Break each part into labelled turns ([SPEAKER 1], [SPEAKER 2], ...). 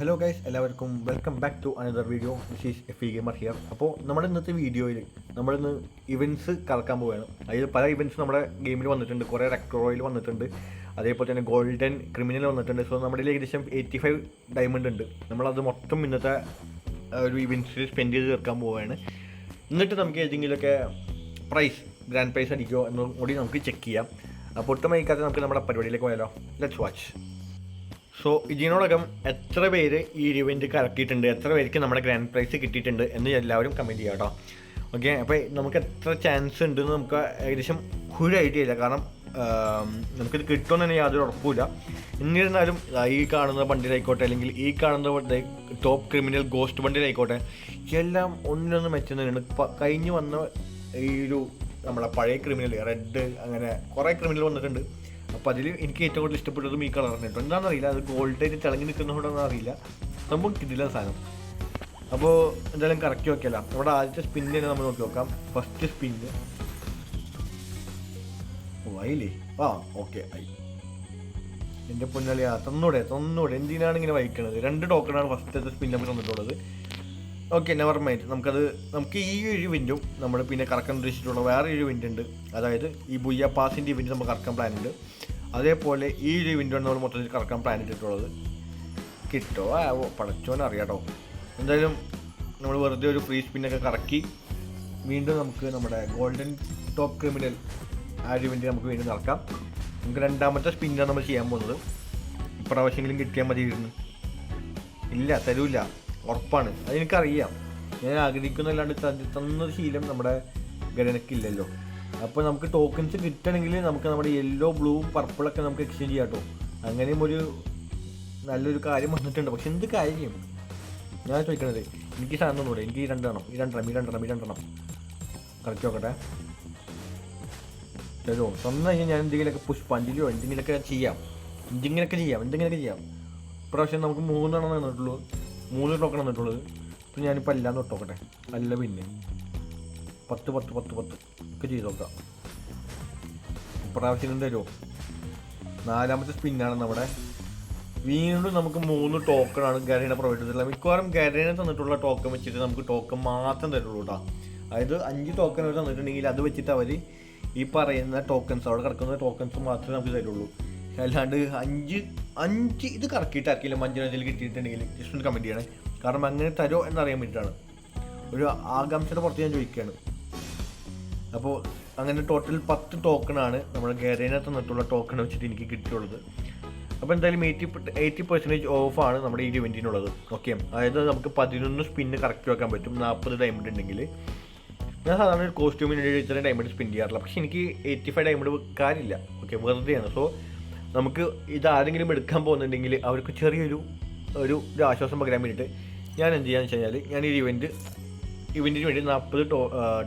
[SPEAKER 1] Hello guys എല്ലാവർക്കും welcome back to another video this is F E gamer here അപ്പോൾ നമ്മുടെ ഇന്നത്തെ വീഡിയോയിൽ നമ്മളിന്ന് ഇവന്റ്സ് കറക്കാൻ പോവുകയാണ്. അതിൽ പല ഇവന്റ്സ് നമ്മുടെ ഗെയിമിൽ വന്നിട്ടുണ്ട്. കുറേ റെക്ടറോയിൽ വന്നിട്ടുണ്ട്. അതേപോലെ തന്നെ ഗോൾഡൻ ക്രിമിനൽ വന്നിട്ടുണ്ട്. സോ നമ്മുടെ ഏകദേശം എയ്റ്റി ഫൈവ് ഡയമണ്ട് ഉണ്ട്. നമ്മളത് മൊത്തം ഇന്നത്തെ ഒരു ഇവന്റ്സിൽ സ്പെൻഡ് ചെയ്ത് തീർക്കാൻ പോവുകയാണ്. എന്നിട്ട് നമുക്ക് ഏതെങ്കിലുമൊക്കെ പ്രൈസ് ഗ്രാൻഡ് പ്രൈസ് അടിക്കുമോ എന്നും കൂടി നമുക്ക് ചെക്ക് ചെയ്യാം. അപ്പോൾ ഒട്ടും വൈകാതെ നമുക്ക് നമ്മുടെ പരിപാടിയിലേക്ക് പോയാലോ. ലെറ്റ്സ് വാച്ച് സോ ഇതിനോടകം എത്ര പേര് ഈ ഒരു ഇവന്റ് കറക്കിയിട്ടുണ്ട്? എത്ര പേർക്ക് നമ്മുടെ ഗ്രാൻഡ് പ്രൈസ് കിട്ടിയിട്ടുണ്ട് എന്ന് എല്ലാവരും കമന്റ് ചെയ്യാം കേട്ടോ ഓക്കെ അപ്പോൾ നമുക്ക് എത്ര ചാൻസ് ഉണ്ടെന്ന് നമുക്ക് ഏകദേശം ഒരു ഐഡിയ ഇല്ല. കാരണം നമുക്കിത് കിട്ടുമെന്ന് തന്നെ യാതൊരു ഉറപ്പില്ല എന്നിരുന്നാലും ഈ കാണുന്ന വണ്ടിയിലായിക്കോട്ടെ അല്ലെങ്കിൽ ഈ കാണുന്ന ടോപ്പ് ക്രിമിനൽ ഗോസ്റ്റ് വണ്ടിയിലായിക്കോട്ടെ എല്ലാം ഒന്നിനൊന്ന് മെച്ചുന്നുണ്ട് കഴിഞ്ഞ് വന്ന ഈ ഒരു നമ്മളെ പഴയ ക്രിമിനൽ റെഡ് അങ്ങനെ കുറേ ക്രിമിനൽ വന്നിട്ടുണ്ട്. അപ്പോൾ അതിൽ എനിക്ക് ഏറ്റവും കൂടുതൽ ഇഷ്ടപ്പെട്ടതും ഈ കളറാണ് കേട്ടോ എന്താണെന്നറിയില്ല അത് ഗോൾഡായിട്ട് തിളങ്ങി നിൽക്കുന്നതുകൊണ്ടൊന്നും അറിയില്ല. സംഭവം കിട്ടില്ല സാധനം. അപ്പോൾ എന്തായാലും കറക്റ്റ് നോക്കിയല്ല നമ്മുടെ ആദ്യത്തെ സ്പിന്ന് തന്നെ നമ്മൾ നോക്കി നോക്കാം. ഫസ്റ്റ് സ്പിന്ന് ഓ ആയില്ലേ? ആ ഓക്കെ ആയി. എന്റെ പൊന്നളിയാ തന്നൂടെ തന്നൂടെ. എന്തിനാണ് ഇങ്ങനെ വഹിക്കണത്? രണ്ട് ടോക്കണാണ് ഫസ്റ്റത്തെ സ്പിൻ നമുക്ക് തന്നിട്ടുള്ളത്. ഓക്കെ നെവർ മൈൻഡ് നമുക്കത് നമുക്ക് ഈ ഒരു ഇവന്റും നമ്മൾ പിന്നെ കറക്കാൻ ഉദ്ദേശിച്ചിട്ടുള്ള വേറെ ഒരു ഇവന്റ് ഉണ്ട്. അതായത് ഈ ബുയ്യ പാസിന്റെ ഇവന്റ് നമുക്ക് കറക്കാൻ പ്ലാൻ ഉണ്ട്. അതേപോലെ ഈ ഒരു ഇവന്റാണ് നമ്മൾ മൊത്തത്തിൽ കറക്കാൻ പ്ലാൻ ഇട്ടിട്ടുള്ളത് കിട്ടോ? ആവോ പടച്ചോനെ അറിയാട്ടോ. എന്തായാലും നമ്മൾ വെറുതെ ഒരു ഫ്രീ സ്പിന്നൊക്കെ കറക്കി വീണ്ടും നമുക്ക് നമ്മുടെ ഗോൾഡൻ ടോപ്പ് ക്രിമിനൽ ആ ഒരു ഇവന്റ് നമുക്ക് വീണ്ടും നടക്കാം. നമുക്ക് രണ്ടാമത്തെ സ്പിന്നാണ് നമ്മൾ ചെയ്യാൻ പോകുന്നത്. ഇപ്രാവശ്യമെങ്കിലും കിട്ടിയാൽ മതിയിരുന്നു ഇല്ല തരൂല. ഉറപ്പാണ്. അതെനിക്കറിയാം. ഞാൻ ആഗ്രഹിക്കുന്നല്ലാണ്ട് ത- തന്ന ശീലം നമ്മുടെ ഗണനക്കില്ലല്ലോ. അപ്പോൾ നമുക്ക് ടോക്കൺസ് കിട്ടണമെങ്കിൽ നമുക്ക് നമ്മുടെ യെല്ലോ ബ്ലൂ പർപ്പിളൊക്കെ നമുക്ക് എക്സ്ചേഞ്ച് ചെയ്യാം കേട്ടോ അങ്ങനെയും ഒരു നല്ലൊരു കാര്യം വന്നിട്ടുണ്ട്. പക്ഷെ എന്ത് കാര്യം? ഞാൻ ചോദിക്കണത് എനിക്ക് സാധനം ഒന്നുകൂടെ എനിക്ക് ഈ രണ്ടെണ്ണം ഈ രണ്ടെണ്ണം ഈ രണ്ടെണ്ണം ഈ രണ്ടെണ്ണം കളിച്ച് നോക്കട്ടെ. ചെല്ലോ തന്നു കഴിഞ്ഞാൽ ഞാൻ എന്തെങ്കിലുമൊക്കെ പുഷ്പാഞ്ജലിയോ എന്തെങ്കിലുമൊക്കെ ചെയ്യാം. എന്തെങ്കിലുമൊക്കെ ചെയ്യാം എന്തെങ്കിലുമൊക്കെ ചെയ്യാം. ഇപ്രാവശ്യം നമുക്ക് മൂന്നെണ്ണം തന്നിട്ടുള്ളൂ മൂന്ന് ടോക്കൺ തന്നിട്ടുള്ളത് ഇപ്പം ഞാനിപ്പോൾ അല്ലാന്ന് തൊട്ടോക്കട്ടെ അല്ല പിന്നെ. പത്ത് പത്ത് പത്ത് പത്ത്. ഒക്കെ ചെയ്ത് നോക്കാം. ഇപ്രാവശ്യം തരുമോ നാലാമത്തെ സ്പിന്നാണ് നമ്മുടെ. വീണ്ടും നമുക്ക് മൂന്ന് ടോക്കൺ ആണ് ഗരേന പ്രൊവൈഡ് ചെയ്തിട്ടുള്ളത്. മിക്കവാറും ഗരേന തന്നിട്ടുള്ള ടോക്കൺ വെച്ചിട്ട് നമുക്ക് ടോക്കൺ മാത്രം തരുള്ളൂ കേട്ടോ അതായത് അഞ്ച് ടോക്കൺ അവർ തന്നിട്ടുണ്ടെങ്കിൽ അത് വെച്ചിട്ട് അവർ ഈ പറയുന്ന ടോക്കൺസ് അവിടെ കിടക്കുന്ന ടോക്കൺസ് മാത്രമേ നമുക്ക് തരുള്ളൂ. അല്ലാണ്ട് അഞ്ച് അഞ്ച് ഇത് കറക്കിയിട്ട് മഞ്ഞ അഞ്ചിനഞ്ചിൽ കിട്ടിയിട്ടുണ്ടെങ്കിൽ ജസ്റ്റ് ഒന്ന് കമന്റ് ചെയ്യണേ. കാരണം അങ്ങനെ തരുമോ എന്നറിയാൻ വേണ്ടിയിട്ടാണ് ഒരു ആകാംക്ഷയുടെ പുറത്ത് ഞാൻ ചോദിക്കുകയാണ് അപ്പോൾ അങ്ങനെ ടോട്ടൽ പത്ത് ടോക്കണാണ് നമ്മുടെ ഗരേന തന്നിട്ടുള്ള ടോക്കൺ വെച്ചിട്ട് എനിക്ക് കിട്ടിയുള്ളത് അപ്പോൾ എന്തായാലും എയ്റ്റി എയ്റ്റി പെർസെന്റേജ് ഓഫാണ് നമ്മുടെ ഈ ഇവന്റിനുള്ളത് ഓക്കെ അതായത് നമുക്ക് പതിനൊന്ന് സ്പിന്ന് കറക്റ്റ് വെക്കാൻ പറ്റും. നാൽപ്പത് ഡയമണ്ട് ഉണ്ടെങ്കിൽ ഞാൻ സാധാരണ ഒരു കോസ്റ്റ്യൂമിന് ഇത്രയും ഡയമണ്ട് സ്പിൻ ചെയ്യാറില്ല പക്ഷേ എനിക്ക് എയ്റ്റി ഫൈവ് ഡയമണ്ട് വെക്കാറില്ല ഓക്കെ വെറുതെയാണ്. സോ നമുക്ക് ഇത് ആരെങ്കിലും എടുക്കാൻ പോകുന്നുണ്ടെങ്കിൽ അവർക്ക് ചെറിയൊരു ഒരു ഒരു ആശ്വാസം പകരാൻ വേണ്ടിയിട്ട് ഞാൻ എന്ത് ചെയ്യാന്ന് വെച്ച് കഴിഞ്ഞാൽ ഞാൻ ഈ ഇവന്റ് ഇവന്റിന് വേണ്ടി നാൽപ്പത് ടോ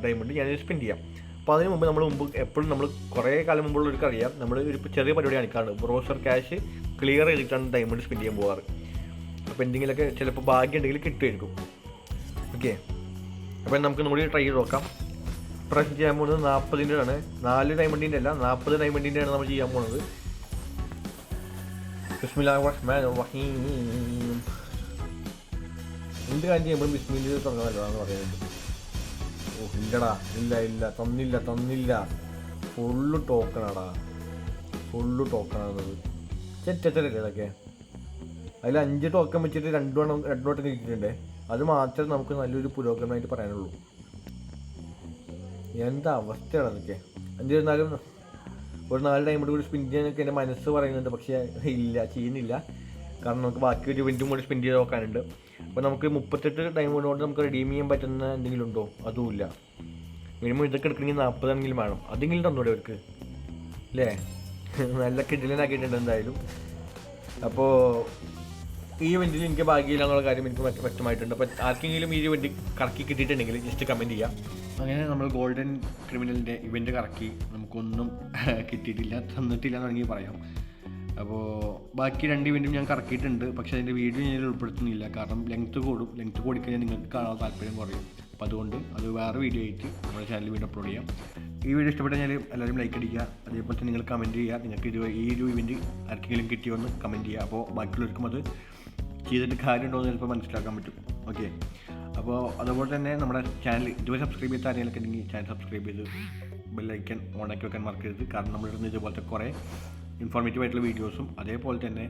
[SPEAKER 1] ഡയമണ്ട് ഞാൻ സ്പെൻഡ് ചെയ്യാം. അപ്പോൾ അതിന് മുമ്പ് നമ്മൾ മുമ്പ് എപ്പോഴും നമ്മൾ കുറേ കാലം മുമ്പുള്ളവർക്ക് അറിയാം നമ്മൾ ഒരു ചെറിയ പരിപാടി കാണിക്കാറുണ്ട് ബ്രോസർ ക്യാഷ് ക്ലിയർ ചെയ്തിട്ടാണ് ഡയമണ്ട് സ്പെൻഡ് ചെയ്യാൻ പോകാറ് അപ്പോൾ എന്തെങ്കിലുമൊക്കെ ചിലപ്പോൾ ഭാഗ്യം ഉണ്ടെങ്കിൽ കിട്ടുമായിരിക്കും ഓക്കെ അപ്പോൾ നമുക്ക് കൂടി ട്രൈ ചെയ്ത് നോക്കാം. പ്രസ് ചെയ്യാൻ പോകുന്നത് നാൽപ്പതിന്റെ ആണ്. നാല് ഡയമണ്ടിന്റെ അല്ല നാൽപ്പത് ഡയമണ്ടിന്റെ ആണ് നമ്മൾ ചെയ്യാൻ പോകുന്നത് എന്ത് കാര്യം ചെയ്യുമ്പോഴും ബിസ്മിൽ തുടങ്ങാൻ നല്ലതാണെന്ന് പറയുന്നത് ഓ ഇല്ലടാ ഇല്ല ഇല്ല തന്നില്ല തന്നില്ല. ഫുള്ള് ടോക്കണാടാ. ഫുള്ള് ടോക്കണാണത്. ചെറ്റച്ചല്ലേ ഇതൊക്കെ. അതിൽ അഞ്ച് ടോക്കൺ വെച്ചിട്ട് രണ്ടു രണ്ടെണ്ണം രണ്ടു വട്ടം കിട്ടിയിട്ടുണ്ട്. അത് മാത്രമേ നമുക്ക് നല്ലൊരു പുരോഗമനമായിട്ട് പറയാനുള്ളൂ. എന്താ അവസ്ഥയാണ് അതൊക്കെ? എന്നിരുന്നാലും ഒരു നാല് ടൈം കൂടി സ്പെൻഡ് ചെയ്യാനൊക്കെ എന്റെ മനസ്സ് പറയുന്നുണ്ട്. പക്ഷേ ഇല്ല ചെയ്യുന്നില്ല. കാരണം നമുക്ക് ബാക്കി ഒരു ഇവന്റും കൂടി സ്പെൻഡ് ചെയ്ത് നോക്കാനുണ്ട്. അപ്പോൾ നമുക്ക് മുപ്പത്തെട്ട് ടൈം കൊണ്ട് നമുക്ക് റിഡീം ചെയ്യാൻ പറ്റുന്ന എന്തെങ്കിലും ഉണ്ടോ? അതുമില്ല. മിനിമം ഇതൊക്കെ എടുക്കണമെങ്കിൽ നാൽപ്പതെങ്കിലും വേണം. അതെങ്കിലും തന്നൂടെ അവർക്ക്? അല്ലേ നല്ല കിഡിലനാക്കിയിട്ടുണ്ട് എന്തായാലും. അപ്പോൾ ഈ ഇവന്റിൽ എനിക്ക് ഭാഗ്യമില്ല എന്നുള്ള കാര്യം എനിക്ക് വ്യക്ത- വ്യക്തമായിട്ടുണ്ട്. അപ്പോൾ ആർക്കെങ്കിലും ഈ ഇവന്റ് കറക്കി കിട്ടിയിട്ടുണ്ടെങ്കിൽ ജസ്റ്റ് കമന്റ് ചെയ്യാം. അങ്ങനെ നമ്മൾ ഗോൾഡൻ ക്രിമിനലിന്റെ ഇവന്റ് കറക്കി നമുക്കൊന്നും കിട്ടിയിട്ടില്ല തന്നിട്ടില്ല എന്ന് വേണമെങ്കിൽ പറയാം. അപ്പോൾ ബാക്കി രണ്ട് ഇവന്റും ഞാൻ കറക്കിയിട്ടുണ്ട് പക്ഷേ അതിന്റെ വീഡിയോ ഞാൻ ഉൾപ്പെടുത്തുന്നില്ല. കാരണം ലെങ്ത്ത് കൂടും. ലെങ്ത്ത് കൂടിക്കഴിഞ്ഞാൽ നിങ്ങൾക്ക് കാണാൻ താല്പര്യം കുറയും. അപ്പോൾ അതുകൊണ്ട് അത് വേറെ വീഡിയോ ആയിട്ട് നമ്മുടെ ചാനലിൽ വീണ്ടും അപ്ലോഡ് ചെയ്യാം. ഈ വീഡിയോ ഇഷ്ടപ്പെട്ടാൽ എല്ലാവരും ലൈക്ക് അടിക്കുക. അതേപോലെ തന്നെ നിങ്ങൾ കമന്റ് ചെയ്യുക. നിങ്ങൾക്ക് ഇത് ഈ ഒരു ഇവന്റ് ആർക്കെങ്കിലും കിട്ടിയോ എന്ന് കമന്റ് ചെയ്യുക. അപ്പോൾ ബാക്കിയുള്ളവർക്കും അത് ചെയ്തിട്ട് കാര്യമുണ്ടോ എന്ന് ചിലപ്പോൾ മനസ്സിലാക്കാൻ പറ്റും. ഓക്കെ അപ്പോൾ അതുപോലെ തന്നെ നമ്മുടെ ചാനൽ ഇതുവരെ സബ്സ്ക്രൈബ് ചെയ്ത ആരെങ്കിലൊക്കെ ഉണ്ടെങ്കിൽ ചാനൽ സബ്സ്ക്രൈബ് ചെയ്ത് ബെല്ലൈക്കൻ ഓണാക്കി വെക്കാൻ മറക്കരുത്. കാരണം നമ്മളിടുന്ന ഇതുപോലത്തെ കുറേ ഇൻഫോർമേറ്റീവ് ആയിട്ടുള്ള വീഡിയോസും അതേപോലെ തന്നെ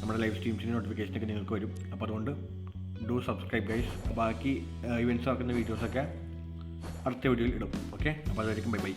[SPEAKER 1] നമ്മുടെ ലൈവ് സ്ട്രീംസിന്റെ നോട്ടിഫിക്കേഷനൊക്കെ നിങ്ങൾക്ക് വരും. അപ്പോൾ അതുകൊണ്ട് ഡു സബ്സ്ക്രൈബ് ഗൈസ് ബാക്കി ഇവന്റ്സ് നടക്കുന്ന വീഡിയോസൊക്കെ അടുത്ത വീഡിയോയിൽ ഇടും. ഓക്കെ അപ്പോൾ അതായിരിക്കും ബൈ ബൈ